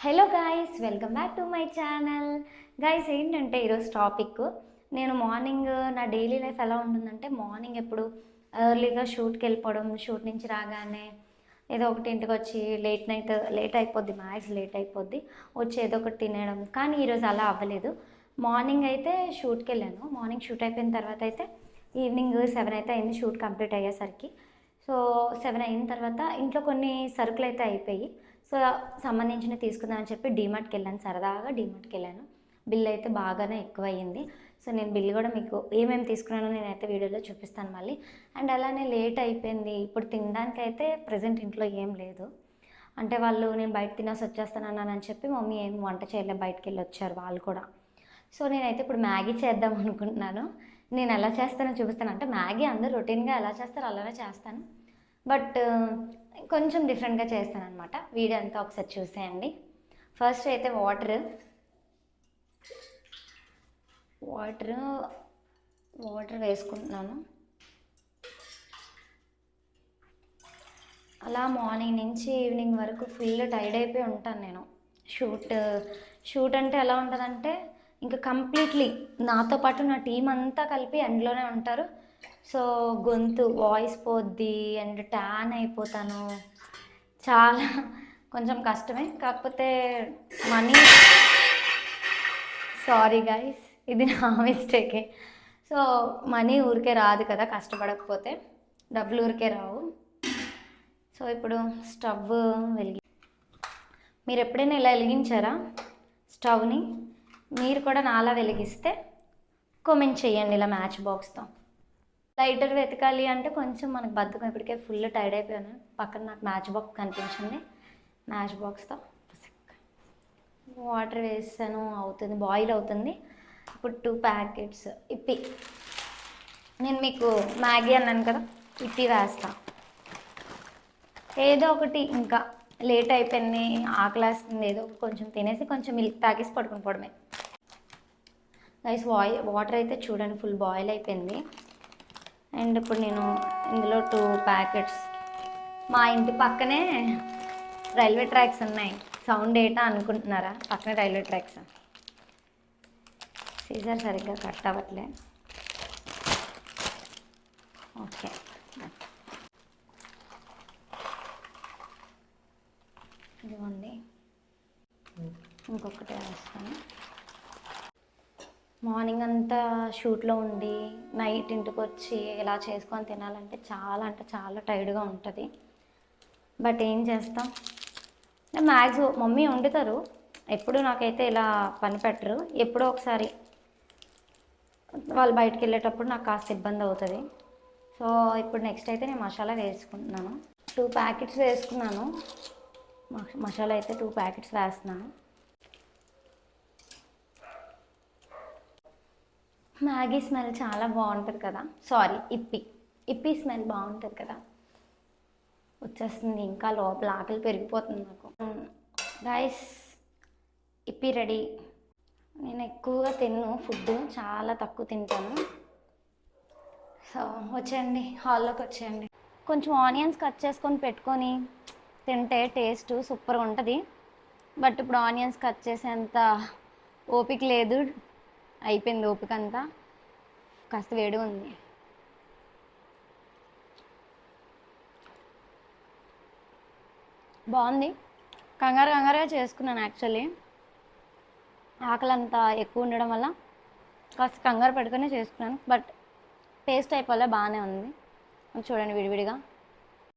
Hello guys welcome back to my channel guys ఏంటంటే ఈరోజు topic నేను మార్నింగ్ నా డైలీ లైఫ్ ఎలా ఉంటుందంటే మార్నింగ్ ఎప్పుడు ఎర్లీగా షూట్కి వెళ్ళిపోవడం షూట్ నుంచి రాగానే ఏదో ఒకటి ఇంటికి వచ్చి లేట్ నైట్ లేట్ అయిపోద్ది మ్యాక్స్ లేట్ అయిపోద్ది వచ్చి ఏదో ఒకటి తినడం కానీ ఈరోజు అలా అవ్వలేదు. మార్నింగ్ అయితే షూట్కి వెళ్ళాను. మార్నింగ్ షూట్ అయిపోయిన తర్వాత అయితే ఈవినింగ్ సెవెన్ అయితే అయింది షూట్ కంప్లీట్ అయ్యేసరికి. సో సెవెన్ అయిన తర్వాత ఇంట్లో కొన్ని సరుకులు అయితే అయిపోయి సో సంబంధించిన తీసుకుందామని చెప్పి డీమార్ట్కి వెళ్ళాను. సరదాగా డీమార్ట్కి వెళ్ళాను. బిల్ అయితే బాగానే ఎక్కువ అయ్యింది సో నేను బిల్ కూడా మీకు ఏమేమి తీసుకున్నానో నేనైతే వీడియోలో చూపిస్తాను మళ్ళీ. అండ్ అలానే లేట్ అయిపోయింది. ఇప్పుడు తినడానికి అయితే ప్రజెంట్ ఇంట్లో ఏం లేదు. అంటే వాళ్ళు నేను బయట తినేసి వచ్చేస్తానన్నానని చెప్పి మమ్మీ ఏం వంట చేయలేదు. బయటకు వెళ్ళి వచ్చారు వాళ్ళు కూడా. సో నేనైతే ఇప్పుడు మ్యాగీ చేద్దాం అనుకుంటున్నాను. నేను ఎలా చేస్తానో చూపిస్తాను. అంటే మ్యాగీ అందరూ రొటీన్గా ఎలా చేస్తారో అలానే చేస్తాను. బట్ కొంచెం డిఫరెంట్గా చేస్తాను అనమాట వీడియో అంతా ఒకసారి చూసేయండి. ఫస్ట్ అయితే వాటర్. వాటర్ వాటర్ వేసుకుంటున్నాను. అలా మార్నింగ్ నుంచి ఈవినింగ్ వరకు ఫుల్ టైర్డ్ అయిపోయి ఉంటాను నేను. షూట్ షూట్ అంటే ఎలా ఉంటుందంటే ఇంకా కంప్లీట్లీ నాతో పాటు నా టీం అంతా కలిపి ఎండ్లోనే ఉంటారు. సో గొంతు వాయిస్ పోద్ది అండ్ ట్యాన్ అయిపోతాను. చాలా కొంచెం కష్టమే. కాకపోతే మనీ సారీ గైస్ ఇది నా మిస్టేకే సో మనీ ఊరికే రాదు కదా కష్టపడకపోతే. డబ్బులు ఊరికే రావు. సో ఇప్పుడు స్టవ్ వెలిగి మీరు ఎప్పుడైనా ఇలా వెలిగించారా? స్టవ్ని మీరు కూడా నాలా వెలిగిస్తే కామెంట్ చేయండి ఇలా మ్యాచ్ బాక్స్తో లైటర్ వెతకాలి అంటే కొంచెం మనకు బద్ధకం. ఇప్పటికే ఫుల్ టైర్డ్ అయిపోయాను. పక్కన నాకు మ్యాచ్ బాక్స్ కనిపించింది. మ్యాచ్ బాక్స్తో వాటర్ వేసాను. అవుతుంది. బాయిల్ అవుతుంది. ఇప్పుడు టూ ప్యాకెట్స్. ఇప్పి. నేను మీకు మ్యాగీ అన్నాను కదా ఇప్పి వేస్తా. ఏదో ఒకటి ఇంకా లేట్ అయిపోయింది. ఆకలేస్తుంది. ఏదో కొంచెం తినేసి కొంచెం మిల్క్ తాగేసి పడుకుని పోవడమే. గైస్ వాయి వాటర్ అయితే చూడండి. ఫుల్ బాయిల్ అయిపోయింది. అండ్ ఇప్పుడు నేను ఇందులో టూ ప్యాకెట్స్. మా ఇంటి పక్కనే రైల్వే ట్రాక్స్ ఉన్నాయి. సౌండ్ ఏటా అనుకుంటున్నారా? పక్కనే రైల్వే ట్రాక్స్. సీజర్ సరిగ్గా కట్ అవ్వట్లే. ఓకే. ఇదిగోండి. ఇంకొకటి వేస్తాను మార్నింగ్ అంతా షూట్లో ఉండి నైట్ ఇంటికి వచ్చి ఇలా చేసుకొని తినాలంటే చాలా అంటే చాలా టైర్డ్గా ఉంటుంది. బట్ ఏం చేస్తాం? మ్యాక్సిమం మమ్మీ వండుతారు. ఎప్పుడు నాకైతే ఇలా పని పెట్టరు. ఎప్పుడో ఒకసారి వాళ్ళు బయటికి వెళ్ళేటప్పుడు నాకు కాస్త ఇబ్బంది అవుతుంది. సో ఇప్పుడు నెక్స్ట్ అయితే నేను మసాలా వేసుకుంటున్నాను. టూ ప్యాకెట్స్ వేసుకున్నాను. మసాలా అయితే టూ ప్యాకెట్స్ వేస్తున్నాను. మ్యాగీ స్మెల్ చాలా బాగుంటుంది కదా. సారీ ఇప్పి. ఇప్పి స్మెల్ బాగుంటుంది కదా. వచ్చేస్తుంది ఇంకా లోపల ఆకలి పెరిగిపోతుంది నాకు. రైస్ ఇప్పి రెడీ. నేను ఎక్కువగా తిన్ను ఫుడ్ చాలా తక్కువ తింటాను. సో వచ్చేయండి హాల్లోకి వచ్చేయండి. కొంచెం ఆనియన్స్ కట్ చేసుకొని పెట్టుకొని తింటే టేస్ట్ సూపర్గా ఉంటుంది. బట్ ఇప్పుడు ఆనియన్స్ కట్ చేసేంత ఓపిక లేదు. అయిపోయింది ఓపిక అంతా కాస్త వేడిగా ఉంది. బాగుంది. కంగారు కంగారుగా చేసుకున్నాను యాక్చువల్లీ. ఆకలి అంతా ఎక్కువ ఉండడం వల్ల కాస్త కంగారు పెట్టుకునే చేసుకున్నాను. బట్ పేస్ట్ అయిపోలే బాగానే ఉంది. చూడండి విడివిడిగా.